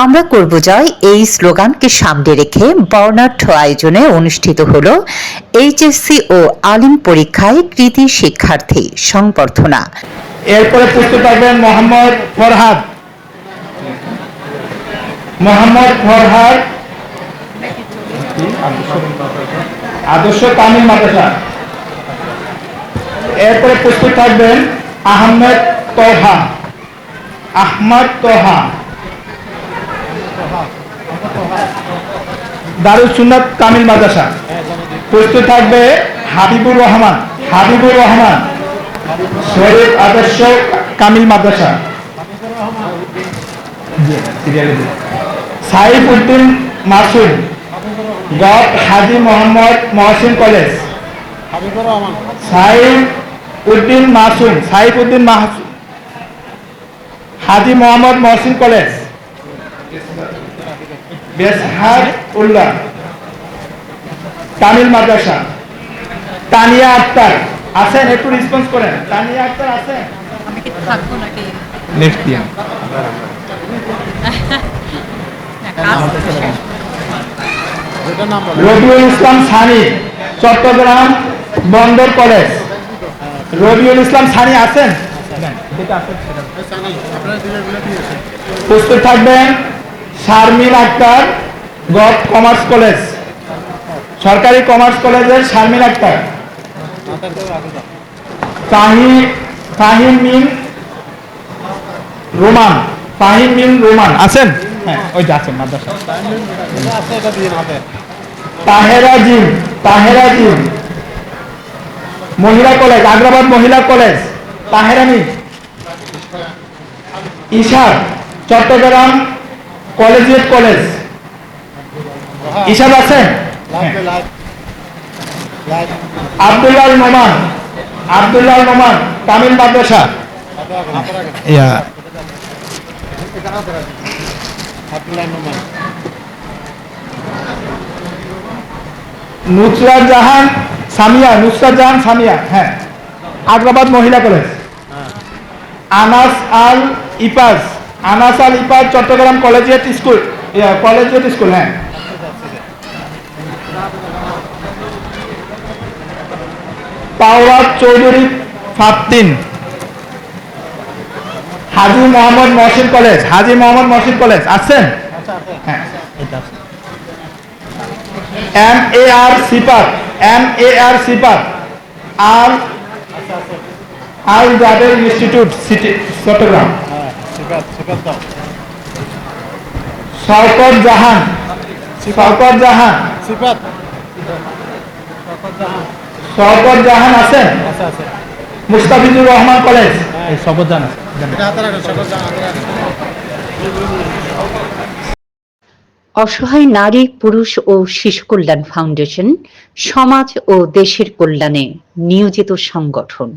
আমরা করব জয়। এই স্লোগানকে সামনে রেখে বর্ণাঢ্য আয়োজনে অনুষ্ঠিত হল এইচএসসি ও আলিম পরীক্ষায় কৃতি শিক্ষার্থী সংবর্ধনা। এরপরে প্রস্তুত থাকবেন মোহাম্মদ ফরহাদ। মোহাম্মদ ফরহাদ। আদর্শ তামিল মাদ্রাসা। এরপরে প্রস্তুত থাকবেন আহমেদ তোহা। আহমদ তোহা। দারুল সুন্নাত কামিল মাদ্রাসা। প্রস্তুত থাকবে হাবিবুর রহমান। হাবিবুর রহমান, শরীফ আদর্শ কামিল মাদ্রাসা। সাইফ উদ্দিন মাসুম গপ হাজি মোহাম্মদ মহসিন কলেজ। সাইফ উদ্দিন মাসুম, সাইফ উদ্দিন মাসুম হাজি মোহাম্মদ মহসিন কলেজ। বেসহার উল্লাহ। তামিল মাদ্রাসা। তানিয়া আক্তার। আছেন একটু রেসপন্স করেন। তানিয়া আক্তার আছেন আমি কি থাকব নাকি? নেক্সট দিন না, কাজ তো শেষ। রবিউল ইসলাম সানি চট্টগ্রাম বন্দর কলেজ। রবিউল ইসলাম সানি আছেন? প্রস্তুত থাকবেন? Sharmin Akter govt commerce college. সরকারি কমার্স কলেজের শারমিন আক্তার। তাহি ফাহিম মিন রোমান ফাহিম মিন রোমান। আছেন? হ্যাঁ ওই যে আছেন মাদ্রাসা। তাহেরা জিম তাহেরা জিম। মহিলা কলেজ আগ্রাবাদ মহিলা college তাহেরানি। Ishad Chattogram collegiate college. Ishad আছেন আব্দুল্লাহ নোমান আব্দুল্লাহ নোমান তামিল মাদ্রাসা। নুসরাত জাহান সামিয়া নুসরাত জাহান সামিয়া হ্যাঁ। আগ্রাবাদ মহিলা college. Anas Al ইপাস Anas Al Chattogram collegiate school. Collegiate school হ্যাঁ। পাওয়ার চৌধুরী ফাতিন হাজি মোহাম্মদ মহসিন কলেজ। হাজি মোহাম্মদ মহসিন কলেজ। আছেন হ্যাঁ। M A R Sipar M A R Sipar R Al Jaber institute, city Chattogram. Shawkat Jahan Shawkat Jahan. Shawkat Jahan আছেন? মুস্তাফিজুর রহমান কলেজ। শওকত জাহান অসহায় নারী পুরুষ ও শিশু কল্যাণ ফাউন্ডেশন সমাজ ও দেশের কল্যাণে নিয়োজিত সংগঠন।